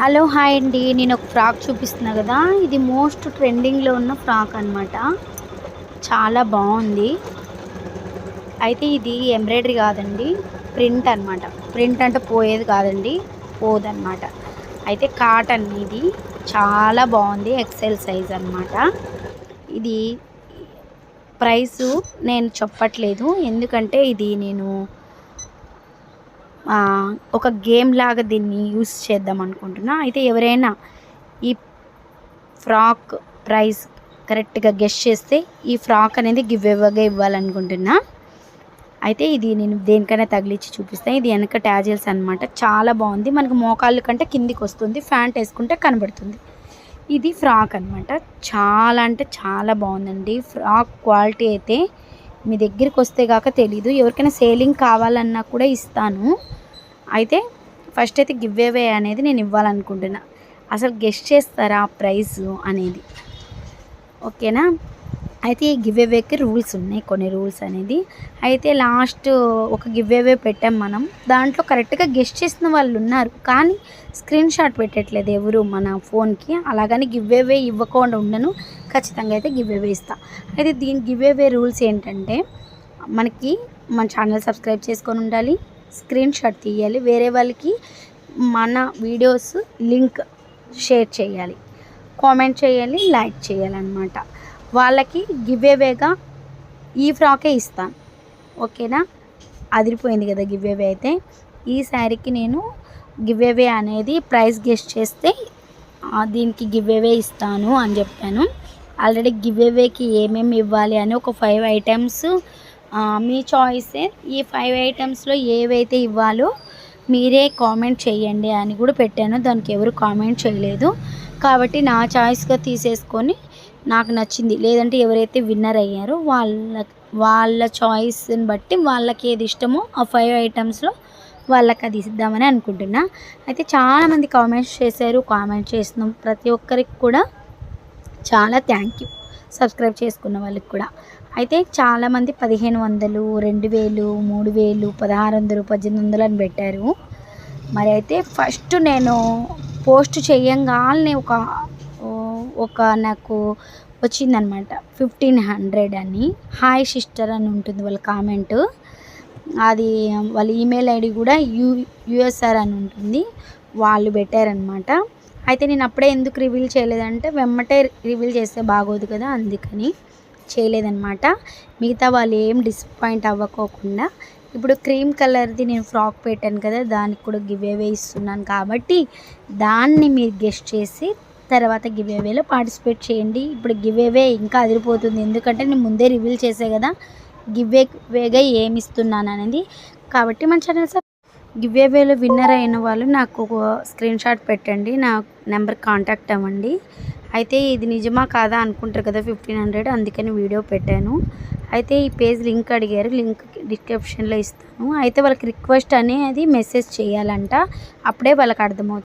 Hello hi అండి. నేను ఒక ఫ్రాక్ చూపిస్తున్నా కదా. ఇది మోస్ట్ ట్రెండింగ్లో ఉన్న ఫ్రాక్ అనమాట చాలా బాగుంది. అయితే ఇది ఎంబ్రాయిడరీ కాదండి ప్రింట్ అనమాట ప్రింట్ అంటే పోయేది కాదండి పోదన్నమాట. అయితే కాటన్ ఇది. చాలా బాగుంది ఎక్సెల్ సైజ్ అనమాట ఇది ప్రైసు నేను చెప్పట్లేదు. ఎందుకంటే ఇది నేను ఒక గేమ్ లాగా దీన్ని యూస్ చేద్దాం అనుకుంటున్నా. అయితే ఎవరైనా ఈ ఫ్రాక్ ప్రైస్ కరెక్ట్గా గెస్ట్ చేస్తే ఈ ఫ్రాక్ అనేది గివ్ ఇవ్వగా ఇవ్వాలనుకుంటున్నా. అయితే ఇది నేను దేనికైనా తగిలించి చూపిస్తాను ఇది వెనక ట్యాజిల్స్ అనమాట చాలా బాగుంది. మనకు మోకాళ్ళ కంటే కిందికి వస్తుంది. ఫ్యాంట్ వేసుకుంటే కనబడుతుంది. ఇది ఫ్రాక్ అనమాట చాలా అంటే చాలా బాగుందండి. ఫ్రాక్ క్వాలిటీ అయితే మీ దగ్గరికి వస్తే కాక తెలీదు. ఎవరికైనా సేలింగ్ కావాలన్నా కూడా ఇస్తాను. అయితే ఫస్ట్ అయితే గివ్ అవే అనేది నేను ఇవ్వాలనుకుంటున్నా. అసలు గెస్ట్ చేస్తారా ప్రైస్ అనేది? ఓకేనా అయితే ఈ గివ్ అవేకి రూల్స్ ఉన్నాయి కొన్ని రూల్స్ అనేది. అయితే లాస్ట్ ఒక గివ్ అవే పెట్టాం మనం. దాంట్లో కరెక్ట్గా గెస్ట్ చేసిన వాళ్ళు ఉన్నారు. కానీ స్క్రీన్ షాట్ పెట్టట్లేదు ఎవరు మన ఫోన్కి అలాగని గివ్ అవే ఇవ్వకుండా ఉండను. ఖచ్చితంగా అయితే గివ్ అవే ఇస్తా. అయితే దీని గివ్ అవే రూల్స్ ఏంటంటే మనకి మన ఛానల్ సబ్స్క్రైబ్ చేసుకొని ఉండాలి. స్క్రీన్ షాట్ తీయాలి. వేరే వాళ్ళకి మన వీడియోస్ లింక్ షేర్ చేయాలి. కామెంట్ చేయాలి లైక్ చేయాలన్నమాట. వాళ్ళకి గివ్వేవేగా ఈ ఫ్రాకే ఇస్తాను ఓకేనా? అదిరిపోయింది కదా గివ్వేవే అయితే. ఈ శారీకి నేను గివ్వేవే అనేది ప్రైస్ గెస్ట్ చేస్తే దీనికి గివ్వేవే ఇస్తాను అని చెప్పాను. ఆల్రెడీ గివ్వేవేకి ఏమేమి ఇవ్వాలి అని ఒక ఫైవ్ ఐటమ్స్ మీ చాయిసే ఈ ఫైవ్ ఐటమ్స్లో ఏవైతే ఇవ్వాలో మీరే కామెంట్ చేయండి అని కూడా పెట్టాను. దానికి ఎవరు కామెంట్ చేయలేదు. కాబట్టి నా చాయిస్గా తీసేసుకొని నాకు నచ్చింది. లేదంటే ఎవరైతే విన్నర్ అయ్యారో వాళ్ళ వాళ్ళ చాయిస్ని బట్టి వాళ్ళకి ఏది ఇష్టమో ఆ ఫైవ్ ఐటమ్స్లో వాళ్ళకి అది ఇద్దామని అనుకుంటున్నా. అయితే చాలామంది కామెంట్స్ చేశారు కామెంట్ చేస్తున్నాం. ప్రతి ఒక్కరికి కూడా చాలా థ్యాంక్ యూ సబ్స్క్రైబ్ చేసుకున్న వాళ్ళకి కూడా. అయితే చాలామంది పదిహేను వందలు రెండు వేలు మూడు వేలు పదహారు వందలు పద్దెనిమిది వందలు అని పెట్టారు. మరి అయితే ఫస్ట్ నేను పోస్ట్ చేయంగానే ఒక ఒక నాకు వచ్చిందనమాట. ఫిఫ్టీన్ హండ్రెడ్ అని. హాయ్ సిస్టర్ అని ఉంటుంది వాళ్ళ కామెంట్. అది వాళ్ళ ఈమెయిల్ ఐడి కూడా యూ యుఎస్ఆర్ అని ఉంటుంది. వాళ్ళు పెట్టారనమాట. అయితే నేను అప్పుడే ఎందుకు రివీల్ చేయలేదంటే వెమ్మటే రివీల్ చేస్తే బాగోదు కదా అందుకని. చేయలేదన్నమాట. మిగతా వాళ్ళు ఏం డిసప్పాయింట్ అవ్వకోకుండా ఇప్పుడు క్రీమ్ కలర్ది నేను ఫ్రాక్ పెట్టాను కదా దానికి కూడా గివ్ అవే ఇస్తున్నాను కాబట్టి దాన్ని మీరు గెస్ట్ చేసి తర్వాత గివ్ అవేలో పార్టిసిపేట్ చేయండి. ఇప్పుడు గివ్ అవే ఇంకా అదిరిపోతుంది. ఎందుకంటే నేను ముందే రివీల్ చేసే కదా గివ్ అవేగా ఏమి ఇస్తున్నాను అనేది. కాబట్టి మన ఛానల్ సార్ గివ్ అవేలో విన్నర్ అయిన వాళ్ళు నాకు ఒక స్క్రీన్ షాట్ పెట్టండి. నా నెంబర్ కాంటాక్ట్ అవ్వండి. అయితే ఇది నిజమా కాదా అనుకుంటారు కదా ఫిఫ్టీన్ హండ్రెడ్ అందుకని వీడియో పెట్టాను. అయితే ఈ పేజ్ లింక్ అడిగారు లింక్ డిస్క్రిప్షన్లో ఇస్తాను. అయితే వాళ్ళకి రిక్వెస్ట్ అనేది మెసేజ్ చేయాలంట. అప్పుడే వాళ్ళకి అర్థమవుతుంది.